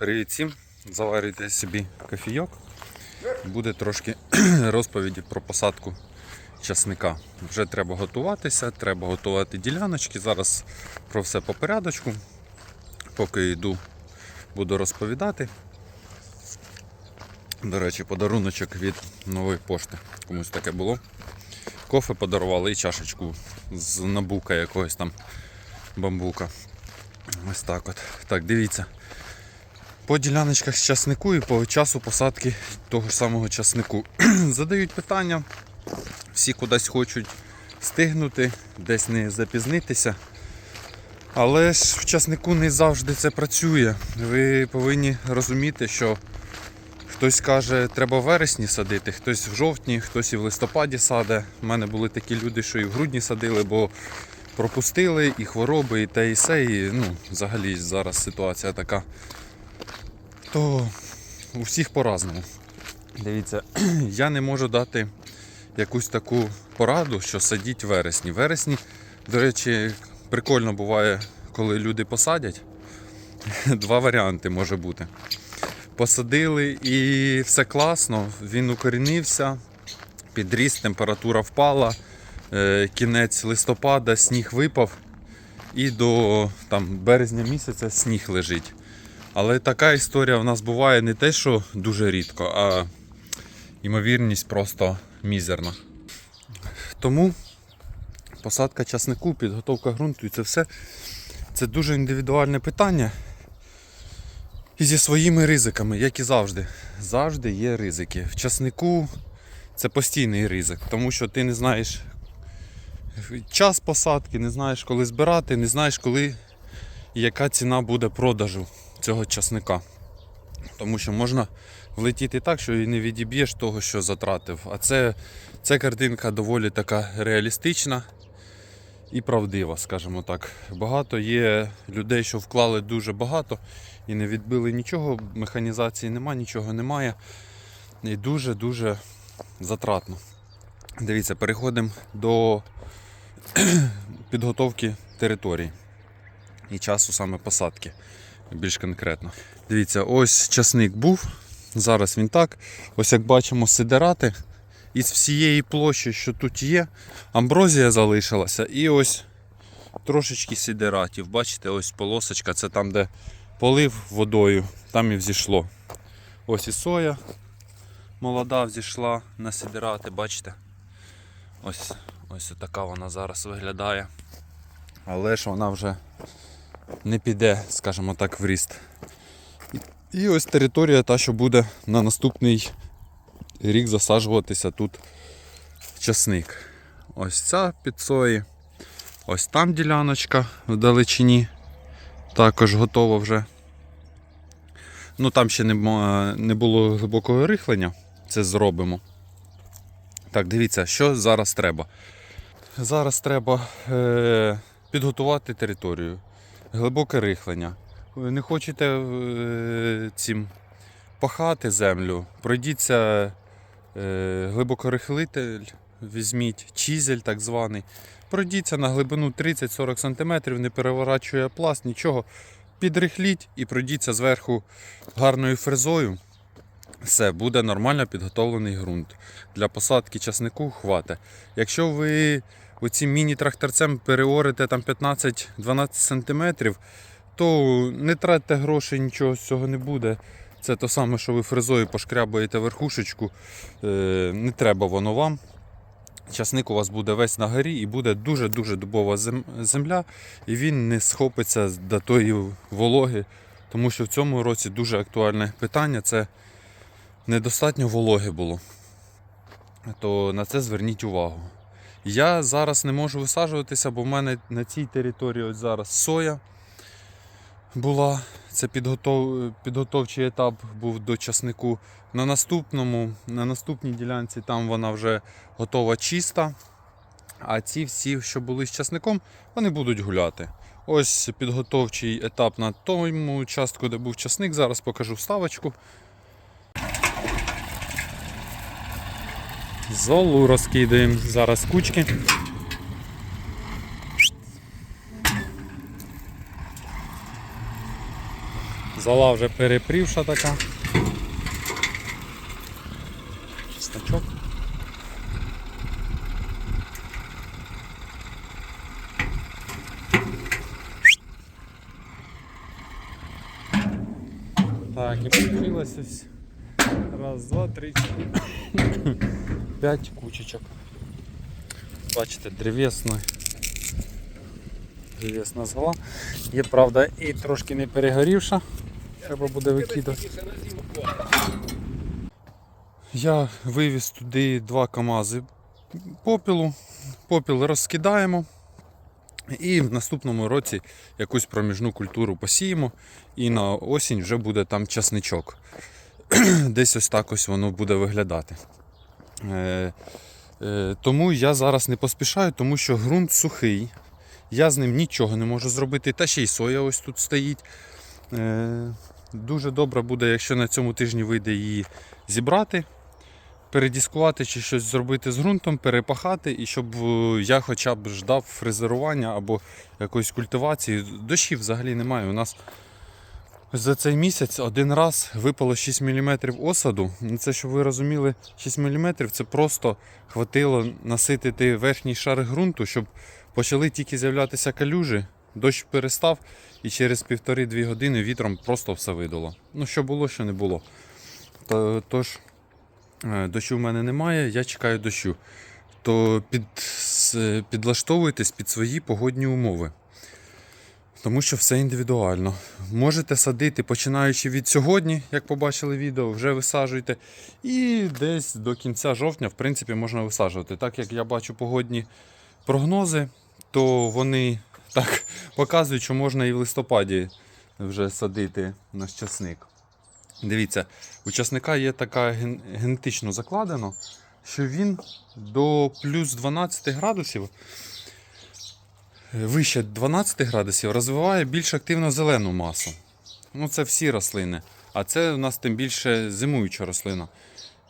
Всім! Заварюйте собі кофійок. Буде трошки розповіді про посадку часника. Вже треба готуватися, треба готувати діляночки. Зараз про все по порядочку. Поки йду, буду розповідати. До речі, подаруночок від нової пошти. Комусь таке було. Кофе подарували і чашечку з набука якогось там бамбука. Ось так от. Так, дивіться. По діляночках з часнику і по часу посадки того ж самого часнику. Задають питання, всі кудись хочуть стигнути, десь не запізнитися. Але ж в часнику не завжди це працює. Ви повинні розуміти, що хтось каже, треба в вересні садити, хтось в жовтні, хтось і в листопаді саде. У мене були такі люди, що і в грудні садили, бо пропустили і хвороби, і те, і се. І, ну, взагалі зараз ситуація така то у всіх по-разному. Дивіться, я не можу дати якусь таку пораду, що садіть в вересні. Вересні, до речі, прикольно буває, коли люди посадять. Два варіанти може бути. Посадили і все класно, він укорінився, підріс, температура впала, е, кінець листопада, сніг випав, і до там, березня місяця сніг лежить. Але така історія в нас буває не те, що дуже рідко, а ймовірність просто мізерна. Тому посадка часнику, підготовка ґрунту і це все це дуже індивідуальне питання. І зі своїми ризиками, як і завжди. Завжди є ризики. В часнику це постійний ризик, тому що ти не знаєш час посадки, не знаєш, коли збирати, не знаєш, коли і яка ціна буде продажу цього часника. Тому що можна влетіти так, що і не відіб'єш того, що затратив. А це, ця картинка доволі така реалістична і правдива, скажімо так. Багато є людей, що вклали дуже багато і не відбили нічого, механізації нема, нічого немає. І дуже-дуже затратно. Дивіться, переходимо до підготовки території і часу саме посадки. Більш конкретно. Дивіться, ось часник був. Зараз він так. Ось як бачимо, сидерати. Із всієї площі, що тут є, амброзія залишилася. І ось трошечки сидератів. Бачите, ось полосочка, це там, де полив водою, там і взійшло. Ось і соя молода взійшла на сидерати, бачите? Ось ось така вона зараз виглядає. Але ж вона вже не піде, скажімо так, в ріст. І- ось територія та, що буде на наступний рік засаджуватися тут часник. Ось ця під сої. Ось там діляночка в далечині. Також готова вже. Ну там ще не, не було глибокого рихлення. Це зробимо. Так, дивіться, що зараз треба. Зараз треба е, підготувати територію глибоке рихлення. Ви не хочете е, цим пахати землю, пройдіться е, глибокорихлитель, візьміть чізель так званий. Пройдіться на глибину 30-40 см, не переворачує пласт, нічого. Підрихліть і пройдіться зверху гарною фрезою. Все, буде нормально підготовлений ґрунт. Для посадки часнику хватить. Якщо ви оцим міні-тракторцем переорите там 15-12 см, то не тратьте грошей, нічого з цього не буде. Це то саме, що ви фрезою пошкрябаєте верхушечку. Е, Не треба воно вам. Часник у вас буде весь на горі і буде дуже-дуже дубова земля, і він не схопиться до тої вологи. Тому що в цьому році дуже актуальне питання це недостатньо вологи було. То на це зверніть увагу. Я зараз не можу висаджуватися, бо в мене на цій території ось зараз соя була. Це підготов... підготовчий етап був до часнику. На наступному, на наступній ділянці там вона вже готова чиста. А ці всі, що були з часником, вони будуть гуляти. Ось підготовчий етап на тому частку, де був часник. Зараз покажу вставочку. Золу розкидаємо зараз кучки. Зола вже перепрівша така. Чесночок. Так, і получилось. Раз, два, три, чотири. П'ять кучечок. Бачите, древесна. Древесна згла. Є, правда, і трошки не перегорівша. Треба буде викидати. Я вивіз туди два КАМАЗи попілу. Попіл розкидаємо. І в наступному році якусь проміжну культуру посіємо, і на осінь вже буде там часничок. Десь ось так ось воно буде виглядати. Е, е, тому я зараз не поспішаю, тому що ґрунт сухий. Я з ним нічого не можу зробити. Та ще й соя ось тут стоїть. Е, дуже добре буде, якщо на цьому тижні вийде її зібрати, передіскувати чи щось зробити з ґрунтом, перепахати, і щоб я хоча б ждав фрезерування або якоїсь культивації. Дощів взагалі немає. У нас за цей місяць один раз випало 6 мм осаду. Це, щоб ви розуміли, 6 мм це просто хватило наситити верхній шар ґрунту, щоб почали тільки з'являтися калюжі. Дощ перестав і через півтори-дві години вітром просто все видало. Ну, що було, що не було. Тож, е, дощу в мене немає, я чекаю дощу. То під, підлаштовуйтесь під свої погодні умови. Тому що все індивідуально. Можете садити, починаючи від сьогодні, як побачили відео, вже висаджуйте. І десь до кінця жовтня, в принципі, можна висаджувати. Так як я бачу погодні прогнози, то вони так показують, що можна і в листопаді вже садити наш часник. Дивіться, у часника є така ген- генетично закладено, що він до плюс 12 градусів вище 12 градусів розвиває більш активно зелену масу. Ну, це всі рослини. А це у нас тим більше зимуюча рослина.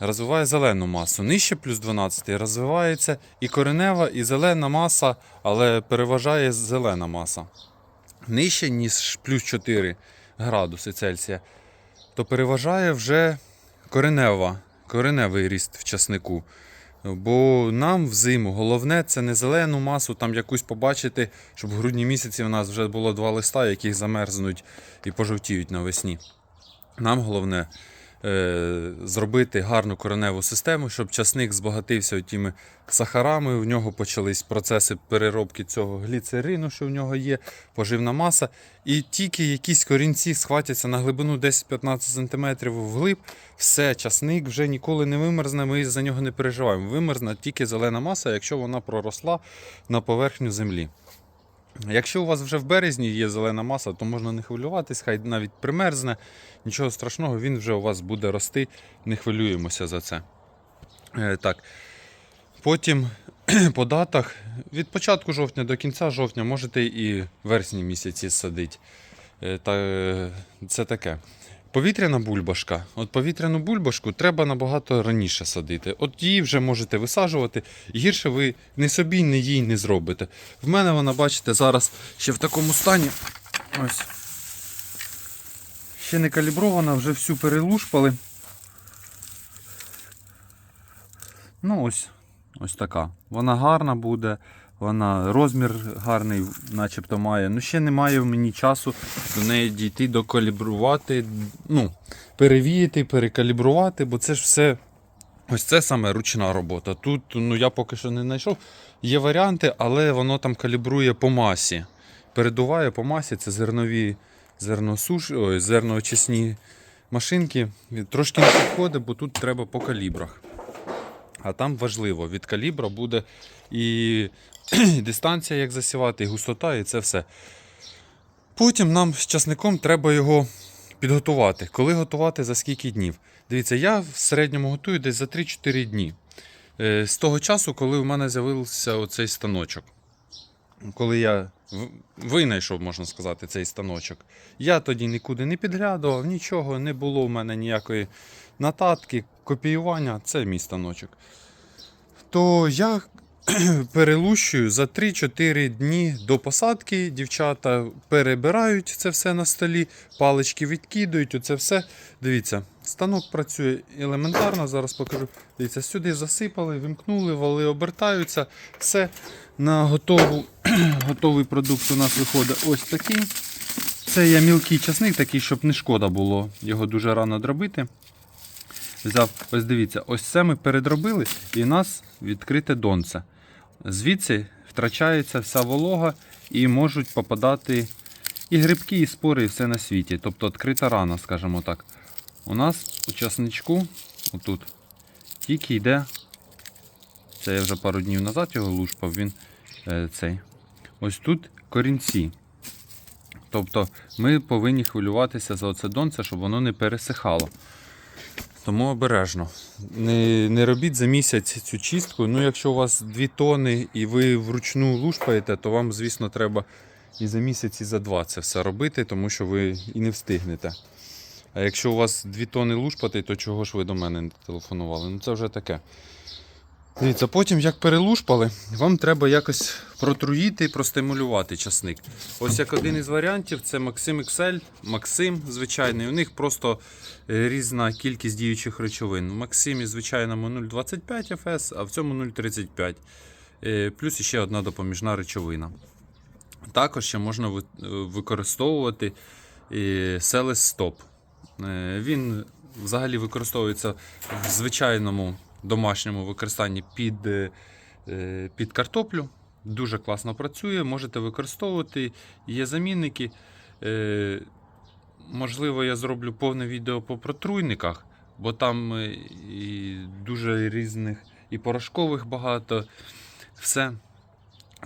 Розвиває зелену масу. Нижче плюс 12 розвивається і коренева, і зелена маса, але переважає зелена маса. Нижче, ніж плюс 4 градуси Цельсія, то переважає вже коренева, кореневий ріст в часнику. Бо нам взиму головне це не зелену масу, там якусь побачити, щоб в грудні місяці в нас вже було два листа, яких замерзнуть і пожовтіють навесні. Нам головне зробити гарну кореневу систему, щоб часник збагатився тими сахарами. В нього почались процеси переробки цього гліцерину, що в нього є, поживна маса. І тільки якісь корінці схватяться на глибину 10-15 см вглиб, все, часник вже ніколи не вимерзне, ми за нього не переживаємо. Вимерзне тільки зелена маса, якщо вона проросла на поверхню землі. Якщо у вас вже в березні є зелена маса, то можна не хвилюватись, хай навіть примерзне, нічого страшного, він вже у вас буде рости, не хвилюємося за це. Е, так. Потім по датах від початку жовтня до кінця жовтня можете і вересні місяці садити. Е, е, це таке. Повітряна бульбашка. От повітряну бульбашку треба набагато раніше садити. От її вже можете висаджувати, гірше ви не собі, не їй не зробите. В мене вона, бачите, зараз ще в такому стані. Ось. Ще не калібрована, вже всю перелушпали. Ну ось, ось така. Вона гарна буде, вона розмір гарний, начебто має. Ну ще немає в мені часу до неї дійти, докалібрувати, ну, перевіяти, перекалібрувати, бо це ж все. Ось це саме ручна робота. Тут ну, я поки що не знайшов. Є варіанти, але воно там калібрує по масі. Передуває по масі, це зернові зерносуш... Ой, зерноочисні машинки. Трошки не підходить, бо тут треба по калібрах. А там важливо, від калібра буде і дистанція, як засівати, і густота, і це все. Потім нам з часником треба його підготувати. Коли готувати, за скільки днів? Дивіться, я в середньому готую десь за 3-4 дні. Е, З того часу, коли в мене з'явився оцей станочок. Коли я винайшов, можна сказати, цей станочок. Я тоді нікуди не підглядував, нічого, не було в мене ніякої нотатки, копіювання, це мій станочок. То я перелущую за 3-4 дні до посадки. Дівчата перебирають це все на столі, палички відкидують, оце все. Дивіться, станок працює елементарно, зараз покажу. Дивіться, сюди засипали, вимкнули, вали обертаються. Все на готову, готовий продукт у нас виходить ось такий. Це є мілкий часник, такий, щоб не шкода було його дуже рано дробити. Взяв, ось дивіться, ось це ми передробили, і у нас відкрите донце. Звідси втрачається вся волога і можуть попадати і грибки, і спори, і все на світі. Тобто відкрита рана, скажімо так. У нас у часничку, отут, тільки йде. Це я вже пару днів назад його лушпав, він е, цей. Ось тут корінці. Тобто ми повинні хвилюватися за оце донце, щоб воно не пересихало. Тому обережно. Не, не робіть за місяць цю чистку. Ну, якщо у вас 2 тони і ви вручну лушпаєте, то вам, звісно, треба і за місяць, і за два це все робити, тому що ви і не встигнете. А якщо у вас 2 тони лушпати, то чого ж ви до мене не телефонували? Ну це вже таке. Дивіться, потім, як перелушпали, вам треба якось протруїти і простимулювати часник. Ось як один із варіантів, це Maxim XL, Максим звичайний. У них просто е, різна кількість діючих речовин. В Максимі звичайному 0,25 ФС, а в цьому 0,35. Е, Плюс ще одна допоміжна речовина. Також ще можна е, використовувати Селес Стоп. Він взагалі використовується в звичайному домашньому використанні під, е, е, під картоплю. Дуже класно працює, можете використовувати. Є замінники. Е, Можливо, я зроблю повне відео по протруйниках, бо там і дуже різних і порошкових багато. Все.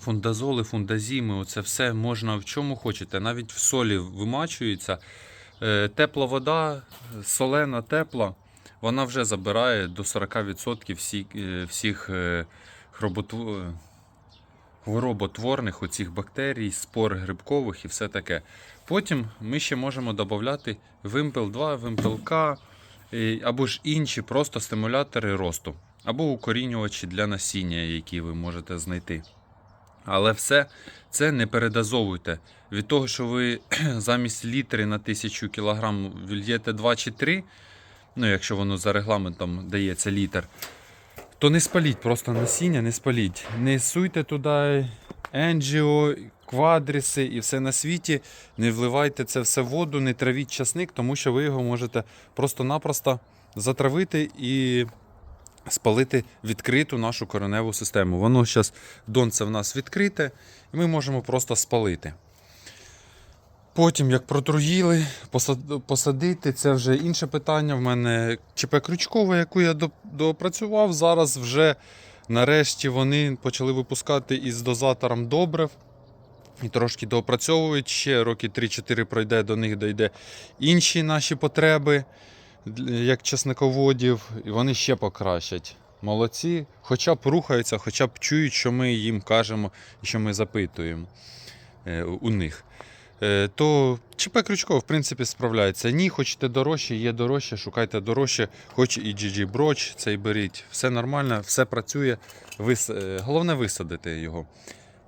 Фундазоли, фундазіми, оце все можна в чому хочете. Навіть в солі вимачується. Тепла вода, солена, тепла, вона вже забирає до 40% всі, е, всіх е, е, хвороботворних оцих бактерій, спор грибкових і все таке. Потім ми ще можемо додати вимпел 2, вимпел К е, або ж інші просто стимулятори росту, або укорінювачі для насіння, які ви можете знайти. Але все це не передозовуйте. Від того, що ви замість літри на 1000 кг вільєте 2 чи 3, ну якщо воно за регламентом дається літр, то не спаліть просто насіння, не спаліть. Не суйте туди енджіо, квадріси і все на світі. Не вливайте це все в воду, не травіть часник, тому що ви його можете просто-напросто затравити і спалити відкриту нашу кореневу систему. Воно зараз донце в нас відкрите, і ми можемо просто спалити. Потім, як протруїли, посадити, це вже інше питання. В мене ЧП крючкова, яку я доп- доопрацював. Зараз вже нарешті вони почали випускати із дозатором добрив. І трошки доопрацьовують. Ще роки 3-4 пройде, до них дійде інші наші потреби, як чесниководів, і вони ще покращать. Молодці, хоча б рухаються, хоча б чують, що ми їм кажемо і що ми запитуємо е, у них. Е, То ЧП Крючко в принципі, справляється. Ні, хочете дорожче, є дорожче, шукайте дорожче, хоч і GG Броч, цей беріть. Все нормально, все працює. Вис... е, Головне висадити його.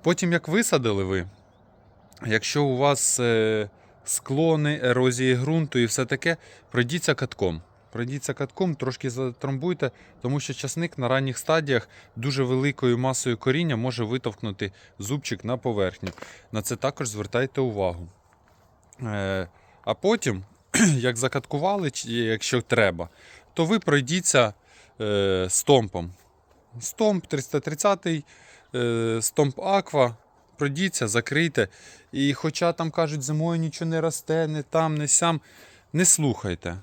Потім, як висадили ви, якщо у вас е, склони, ерозії ґрунту і все таке, пройдіться катком. Пройдіться катком, трошки затрамбуйте, тому що часник на ранніх стадіях дуже великою масою коріння може витовкнути зубчик на поверхню. На це також звертайте увагу. Е, а потім, як закаткували, якщо треба, то ви пройдіться е, стомпом. Стомп 330, е, стомп Аква. Пройдіться, закрийте. І хоча там кажуть, зимою нічого не росте, не там, не сям, не слухайте.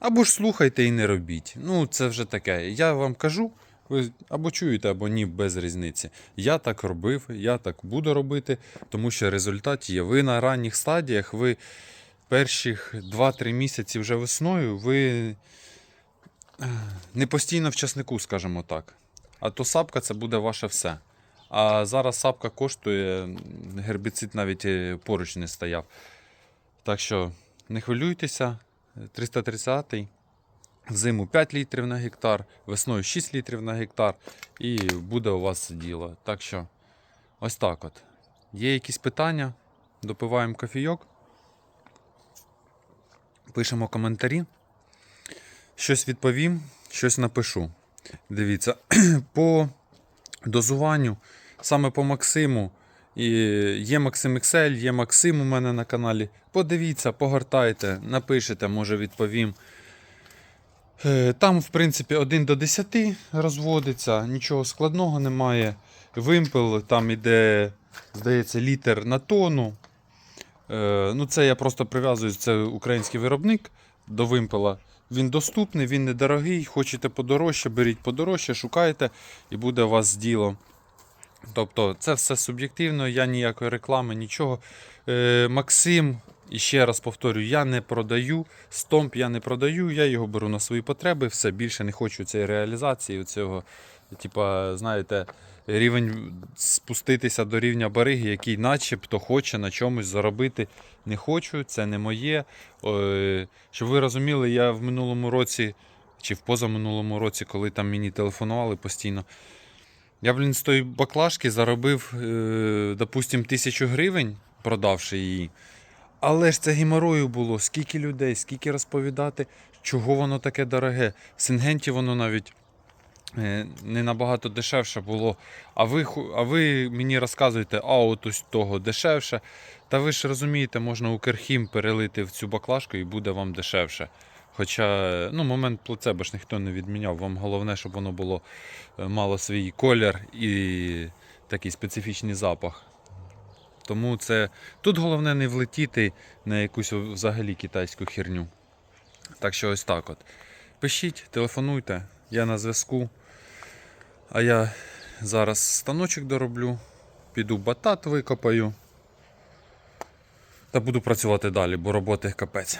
Або ж слухайте і не робіть. Ну, це вже таке. Я вам кажу, ви або чуєте, або ні, без різниці. Я так робив, я так буду робити, тому що результат є. Ви на ранніх стадіях, ви перших 2-3 місяці вже весною, ви е, не постійно в часнику, скажімо так. А то сапка це буде ваше все. А зараз сапка коштує, гербіцид навіть е, поруч не стояв. Так що не хвилюйтеся, 330 Взиму 5 літрів на гектар, весною 6 літрів на гектар, і буде у вас діло. Так що, ось так от. Є якісь питання, допиваємо кофійок, пишемо коментарі. Щось відповім, щось напишу. Дивіться, по дозуванню, саме по Максиму. І є Максим XL, є Максим у мене на каналі. Подивіться, погортайте, напишете, може відповім. Е, Там, в принципі, 1 до 10 розводиться, нічого складного немає. Вимпел, там іде, здається, літр на тонну. Е, Ну, це я просто прив'язую, це український виробник до вимпела. Він доступний, він недорогий. Хочете подорожче, беріть подорожче, шукайте і буде у вас з ділом. Тобто це все суб'єктивно, я ніякої реклами, нічого. Е, Максим, і ще раз повторю, я не продаю. Стомп я не продаю, я його беру на свої потреби, все більше не хочу цієї реалізації, цього, типа, знаєте, рівень спуститися до рівня бариги, який начебто хоче на чомусь заробити. Не хочу, це не моє. Е, Щоб ви розуміли, я в минулому році чи в позаминулому році, коли там мені телефонували постійно. Я, блін, з тої баклажки заробив, е, допустим, тисячу гривень, продавши її. Але ж це геморою було, скільки людей, скільки розповідати, чого воно таке дороге. В Сингенті воно навіть е, не набагато дешевше було. А ви, а ви мені розказуєте, а от ось того дешевше. Та ви ж розумієте, можна Укрхім перелити в цю баклажку і буде вам дешевше. Хоча ну, момент плацебо ж ніхто не відміняв. Вам головне, щоб воно було е, мало свій колір і такий специфічний запах. Тому це тут головне не влетіти на якусь взагалі китайську херню. Так що ось так от. Пишіть, телефонуйте, я на зв'язку. А я зараз станочок дороблю, піду батат викопаю. Та буду працювати далі, бо роботи капець.